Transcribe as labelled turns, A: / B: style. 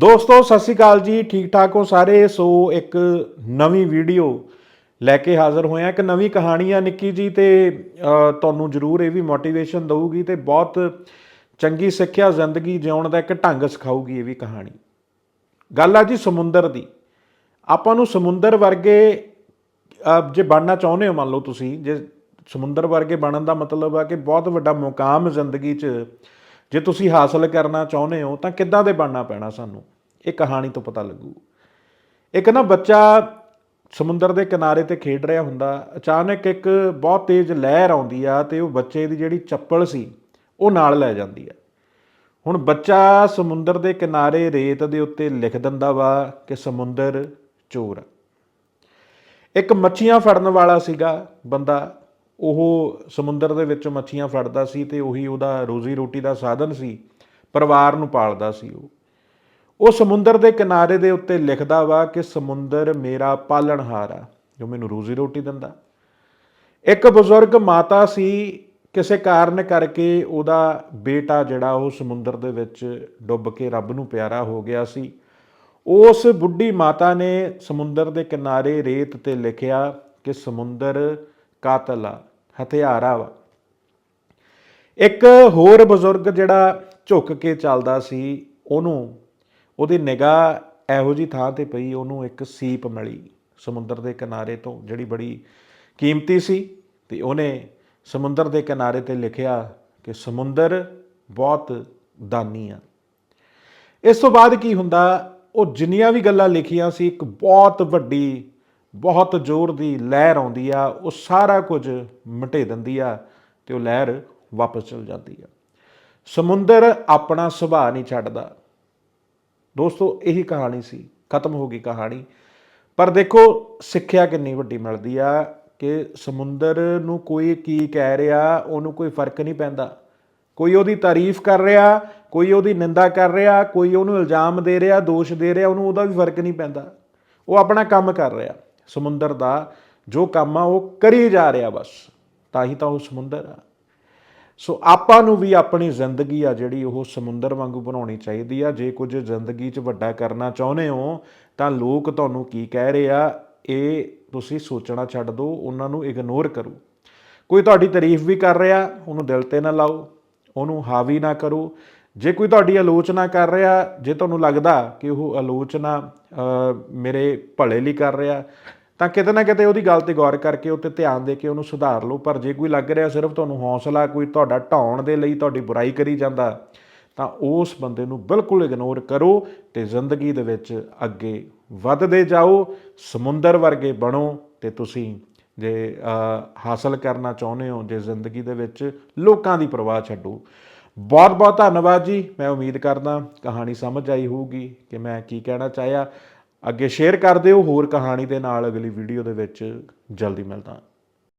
A: ਦੋਸਤੋ, ਸਤਿ ਸ਼੍ਰੀ ਅਕਾਲ ਜੀ। ਠੀਕ ਠਾਕ ਹੋ ਸਾਰੇ? ਸੋ ਇੱਕ ਨਵੀਂ ਵੀਡੀਓ ਲੈ ਕੇ ਹਾਜ਼ਰ ਹੋਏ ਆ ਇੱਕ ਨਵੀਂ ਕਹਾਣੀ ਆ ਨਿੱਕੀ ਜੀ ਤੇ ਤੁਹਾਨੂੰ ਜ਼ਰੂਰ ਇਹ ਵੀ ਮੋਟੀਵੇਸ਼ਨ ਦਊਗੀ ਤੇ ਬਹੁਤ ਚੰਗੀ ਸਿੱਖਿਆ ਜ਼ਿੰਦਗੀ ਜਿਉਣ ਦਾ ਇੱਕ ਢੰਗ ਸਿਖਾਊਗੀ ਇਹ ਵੀ ਕਹਾਣੀ। ਗੱਲ ਆ ਜੀ ਸਮੁੰਦਰ ਦੀ। ਆਪਾਂ ਨੂੰ ਸਮੁੰਦਰ ਵਰਗੇ ਜੇ ਬਣਨਾ ਚਾਹੁੰਦੇ ਹੋ ਮੰਨ ਲਓ ਤੁਸੀਂ, ਜੇ ਸਮੁੰਦਰ ਵਰਗੇ ਬਣਨ ਦਾ ਮਤਲਬ ਆ ਕਿ ਬਹੁਤ ਵੱਡਾ ਮੁਕਾਮ ਜ਼ਿੰਦਗੀ 'ਚ ਜੇ ਤੁਸੀਂ ਹਾਸਲ ਕਰਨਾ ਚਾਹੁੰਦੇ ਹੋ, ਤਾਂ ਕਿੱਦਾਂ ਦੇ ਬਣਨਾ ਪੈਣਾ ਸਾਨੂੰ? ਇਹ ਕਹਾਣੀ ਤੋਂ ਪਤਾ ਲੱਗੂ। ਇੱਕ ਨਾ ਬੱਚਾ ਸਮੁੰਦਰ ਦੇ ਕਿਨਾਰੇ ਤੇ ਖੇਡ ਰਿਹਾ ਹੁੰਦਾ, ਅਚਾਨਕ ਇੱਕ ਬਹੁਤ ਤੇਜ਼ ਲਹਿਰ ਆਉਂਦੀ ਆ ਤੇ ਉਹ ਬੱਚੇ ਦੀ ਜਿਹੜੀ ਚੱਪਲ ਸੀ, ਉਹ ਨਾਲ ਲੈ ਜਾਂਦੀ ਆ। ਹੁਣ ਬੱਚਾ ਸਮੁੰਦਰ ਦੇ ਕਿਨਾਰੇ ਰੇਤ ਦੇ ਉੱਤੇ ਲਿਖ ਦਿੰਦਾ ਵਾ ਕਿ ਸਮੁੰਦਰ ਚੋਰ ਇੱਕ ਮੱਛੀਆਂ ਫੜਨ ਵਾਲਾ ਸੀਗਾ ਬੰਦਾ ਉਹ ਸਮੁੰਦਰ ਦੇ ਵਿੱਚ ਮੱਛੀਆਂ ਫੜਦਾ ਸੀ ਤੇ ਉਹੀ ਉਹਦਾ ਰੋਜ਼ੀ ਰੋਟੀ ਦਾ ਸਾਧਨ ਸੀ, ਪਰਿਵਾਰ ਨੂੰ ਪਾਲਦਾ ਸੀ ਉਹ। ਉਹ ਸਮੁੰਦਰ ਦੇ ਕਿਨਾਰੇ ਦੇ ਉੱਤੇ ਲਿਖਦਾ ਵਾ ਕਿ ਸਮੁੰਦਰ ਮੇਰਾ ਪਾਲਣਹਾਰ ਆ, ਜੋ ਮੈਨੂੰ ਰੋਜ਼ੀ ਰੋਟੀ ਦਿੰਦਾ। ਇੱਕ ਬਜ਼ੁਰਗ ਮਾਤਾ ਸੀ, ਕਿਸੇ ਕਾਰਨ ਕਰਕੇ ਉਹਦਾ ਬੇਟਾ ਜਿਹੜਾ ਉਹ ਸਮੁੰਦਰ ਦੇ ਵਿੱਚ ਡੁੱਬ ਕੇ ਰੱਬ ਨੂੰ ਪਿਆਰਾ ਹੋ ਗਿਆ ਸੀ। ਉਸ ਬੁੱਢੀ ਮਾਤਾ ਨੇ ਸਮੁੰਦਰ ਦੇ ਕਿਨਾਰੇ ਰੇਤ ਤੇ ਲਿਖਿਆ ਕਿ ਸਮੁੰਦਰ ਕਾਤਲ ਆ। ਹਥਿਆਰਾ ਵਾ। ਇੱਕ ਹੋਰ ਬਜ਼ੁਰਗ ਜਿਹੜਾ ਝੁੱਕ ਕੇ ਚੱਲਦਾ ਸੀ, ਉਹਨੂੰ, ਉਹਦੀ ਨਿਗਾਹ ਇਹੋ ਜੀ ਥਾਂ ਤੇ ਪਈ, ਉਹਨੂੰ ਇੱਕ ਸੀਪ ਮਿਲੀ ਸਮੁੰਦਰ ਦੇ ਕਿਨਾਰੇ ਤੋਂ, ਜਿਹੜੀ ਬੜੀ ਕੀਮਤੀ ਸੀ ਤੇ ਉਹਨੇ ਸਮੁੰਦਰ ਦੇ ਕਿਨਾਰੇ ਤੇ ਲਿਖਿਆ ਕਿ ਸਮੁੰਦਰ ਬਹੁਤ ਦਾਨੀ ਆ। ਇਸ ਤੋਂ ਬਾਅਦ ਕੀ ਹੁੰਦਾ, ਉਹ ਜਿੰਨੀਆਂ ਵੀ ਗੱਲਾਂ ਲਿਖੀਆਂ ਸੀ, ਇੱਕ ਬਹੁਤ ਵੱਡੀ ਬਹੁਤ ਜ਼ੋਰ ਦੀ ਲਹਿਰ ਆਉਂਦੀ ਆ, ਉਹ ਸਾਰਾ ਕੁਝ ਮਿਟੇ ਦਿੰਦੀ ਆ ਤੇ ਉਹ ਲਹਿਰ ਵਾਪਸ ਚਲ ਜਾਂਦੀ ਆ। ਸਮੁੰਦਰ ਆਪਣਾ ਸੁਭਾਅ ਨਹੀਂ ਛੱਡਦਾ। ਦੋਸਤੋ, ਇਹੀ ਕਹਾਣੀ ਸੀ, ਖਤਮ ਹੋ ਗਈ ਕਹਾਣੀ। ਪਰ ਦੇਖੋ, ਸਿੱਖਿਆ ਕਿੰਨੀ ਵੱਡੀ ਮਿਲਦੀ ਆ ਕਿ ਸਮੁੰਦਰ ਨੂੰ ਕੋਈ ਕੀ ਕਹਿ ਰਿਹਾ, ਉਹਨੂੰ ਕੋਈ ਫ਼ਰਕ ਨਹੀਂ ਪੈਂਦਾ। ਕੋਈ ਉਹਦੀ ਤਾਰੀਫ ਕਰ ਰਿਹਾ, ਕੋਈ ਉਹਦੀ ਨਿੰਦਾ ਕਰ ਰਿਹਾ, ਕੋਈ ਉਹਨੂੰ ਇਲਜ਼ਾਮ ਦੇ ਰਿਹਾ, ਦੋਸ਼ ਦੇ ਰਿਹਾ, ਉਹਨੂੰ ਉਹਦਾ ਵੀ ਫ਼ਰਕ ਨਹੀਂ ਪੈਂਦਾ। ਉਹ ਆਪਣਾ ਕੰਮ ਕਰ ਰਿਹਾ। ਸਮੁੰਦਰ ਦਾ ਜੋ ਕੰਮ ਆ ਉਹ ਕਰੀ ਜਾ ਰਿਹਾ ਬਸ, ਤਾਂ ਹੀ ਤਾਂ ਉਹ ਸਮੁੰਦਰ ਆ। ਸੋ ਆਪਾਂ ਨੂੰ ਵੀ ਆਪਣੀ ਜ਼ਿੰਦਗੀ ਆ ਜਿਹੜੀ ਉਹ ਸਮੁੰਦਰ ਵਾਂਗੂ ਬਣਾਉਣੀ ਚਾਹੀਦੀ ਆ। ਜੇ ਕੁਝ ਜ਼ਿੰਦਗੀ 'ਚ ਵੱਡਾ ਕਰਨਾ ਚਾਹੁੰਦੇ ਹੋ, ਤਾਂ ਲੋਕ ਤੁਹਾਨੂੰ ਕੀ ਕਹਿ ਰਹੇ ਆ, ਇਹ ਤੁਸੀਂ ਸੋਚਣਾ ਛੱਡ ਦਿਓ, ਉਹਨਾਂ ਨੂੰ ਇਗਨੋਰ ਕਰੋ। ਕੋਈ ਤੁਹਾਡੀ ਤਾਰੀਫ ਵੀ ਕਰ ਰਿਹਾ, ਉਹਨੂੰ ਦਿਲ ਤੇ ਨਾ ਲਾਓ, ਉਹਨੂੰ ਹਾਵੀ ਨਾ ਕਰੋ। ਜੇ ਕੋਈ ਤੁਹਾਡੀ ਆਲੋਚਨਾ ਕਰ ਰਿਹਾ, ਜੇ ਤੁਹਾਨੂੰ ਲੱਗਦਾ ਕਿ ਉਹ ਆਲੋਚਨਾ ਮੇਰੇ ਭਲੇ ਲਈ ਕਰ ਰਿਹਾ ਤਾਂ ਕਿਤੇ ਨਾ ਕਿਤੇ ਉਹਦੀ ਗੱਲ ਤੇ ਗੌਰ ਕਰਕੇ ਉੱਤੇ ਧਿਆਨ ਦੇ ਕੇ ਉਹਨੂੰ ਸੁਧਾਰ ਲਓ, ਪਰ ਜੇ ਕੋਈ ਲੱਗ ਰਿਹਾ ਸਿਰਫ ਤੁਹਾਨੂੰ ਹੌਸਲਾ, ਕੋਈ ਤੁਹਾਡਾ ਢਾਉਣ ਦੇ ਲਈ ਤੁਹਾਡੀ ਬੁਰਾਈ ਕਰੀ ਜਾਂਦਾ, ਤਾਂ ਉਸ ਬੰਦੇ ਨੂੰ ਬਿਲਕੁਲ ਇਗਨੋਰ ਕਰੋ ਤੇ ਜ਼ਿੰਦਗੀ ਦੇ ਵਿੱਚ ਅੱਗੇ ਵੱਧਦੇ ਜਾਓ, ਸਮੁੰਦਰ ਵਰਗੇ ਬਣੋ ਤੇ ਤੁਸੀਂ ਜੇ ਹਾਸਲ ਕਰਨਾ ਚਾਹੁੰਦੇ ਹੋ, ਜੇ ਜ਼ਿੰਦਗੀ ਦੇ ਵਿੱਚ ਲੋਕਾਂ ਦੀ ਪਰਵਾਹ ਛੱਡੋ। ਬਹੁਤ ਬਹੁਤ ਧੰਨਵਾਦ ਜੀ, ਮੈਂ ਉਮੀਦ ਕਰਦਾ ਕਹਾਣੀ ਸਮਝ ਆਈ ਹੋਊਗੀ ਕਿ ਮੈਂ ਕੀ ਕਹਿਣਾ ਚਾਹਿਆ। ਅੱਗੇ ਸ਼ੇਅਰ ਕਰ ਦਿਓ ਹੋਰ ਕਹਾਣੀ ਦੇ ਨਾਲ ਅਗਲੀ ਵੀਡੀਓ ਦੇ ਵਿੱਚ ਜਲਦੀ ਮਿਲਦਾ